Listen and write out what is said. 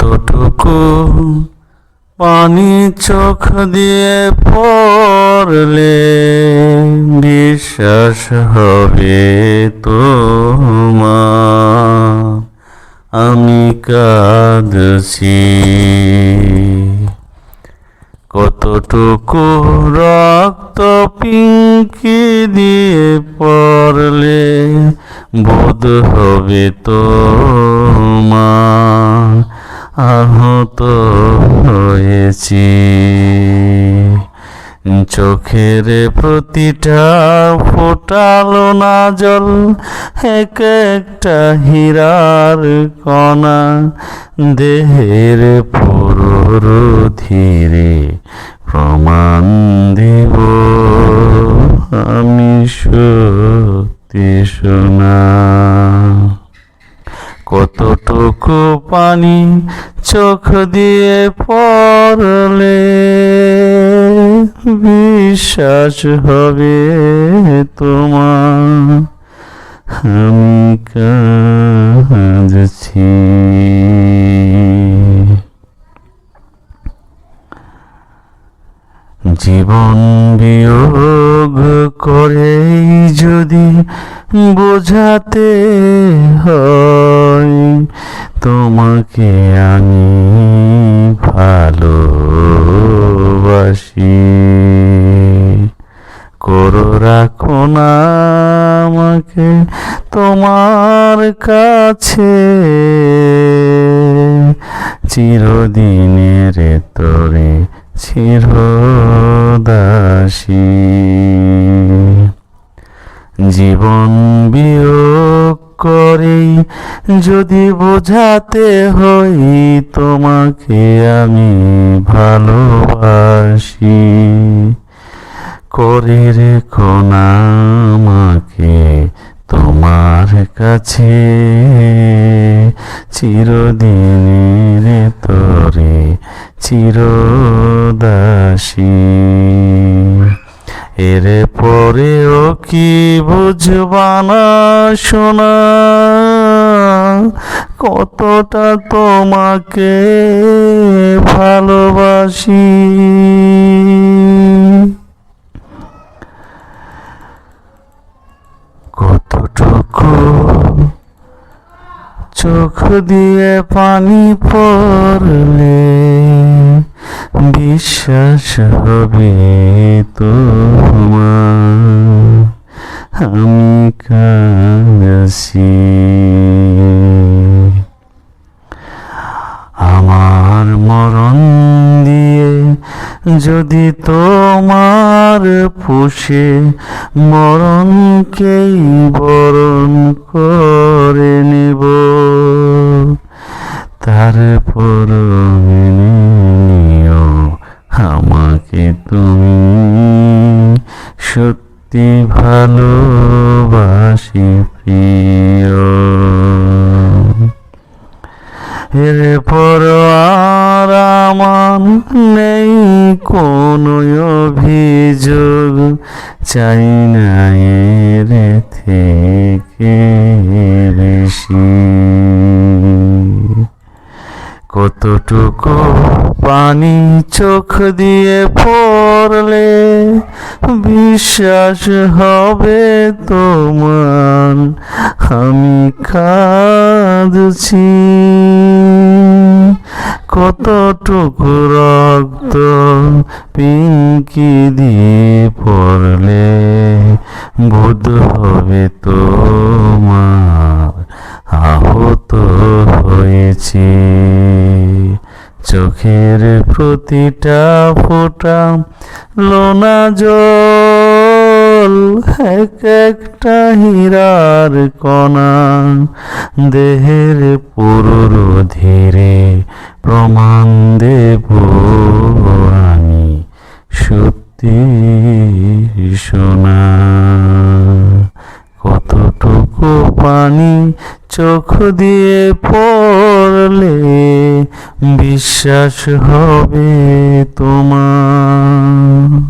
কতটুকু পানি চোখ দিয়ে পড়লে বিশ্বাস হবে তোমার। আমি কাঁদছি। কতটুকু রক্ত পিঙ্কি দিয়ে পড়লে বোধ হবে তোমার। আহত হয়েছি। চোখের প্রতিটা ফোটালো না জল, এক একটা হীরার কণা। দেহের পুরোর ধীরে প্রমাণ দেব, আমি সত্যি শোনা কতটুকু পানি চোখ দিয়ে পড়লে? বিশ্বাস হবে তোমার আমি কাঁদছি। জীবন বিয়োগ করেই যদি বোঝাতে হয় তোমাকে আমি ভালোবাসি। করো রাখো না আমাকে তোমার কাছে। চিরদিনের তরে চিরদাসী। জীবন বিয়োগ করেই যদি বোঝাতে হই তোমাকে আমি ভালোবাসি। করে রেখো না আমাকে তোমার কাছে চিরদিনের তরে চিরদাসী। এর পরেও কি বুঝবানা শোনা কতটা তোমাকে ভালোবাসি। কতটুকু চোখ দিয়ে পানি পড়লে বিশ্বাস হবে তোমার, আমি কাঁদছি আমার মরণ দিয়ে যদি তোমার পুষে মরণকেই বরণ করে নেব? তারপর সত্যি ভালোবাসি প্রিয়। এরপর আর আমার নেই কোনো অভিযোগ চাই না এর থেকে বেশি। কতটুকু পানি চোখ দিয়ে পড়লে বিশ্বাস হবে তোমার? আমি কাঁদছি। কতটুকু রক্ত পিঙ্কি দিয়ে পড়লে বোধ হবে তোমার? আহত হয়েছে। চোখের প্রতিটা ফোঁটা লোনা জল, এক একটা হীরার কণা। দেহের পুরুর ধীরে প্রমাণ দেব আমি। সত্যি সোনা কতটুকু পানি চোখ দিয়ে পড়লে বিশ্বাস হবে তোমার।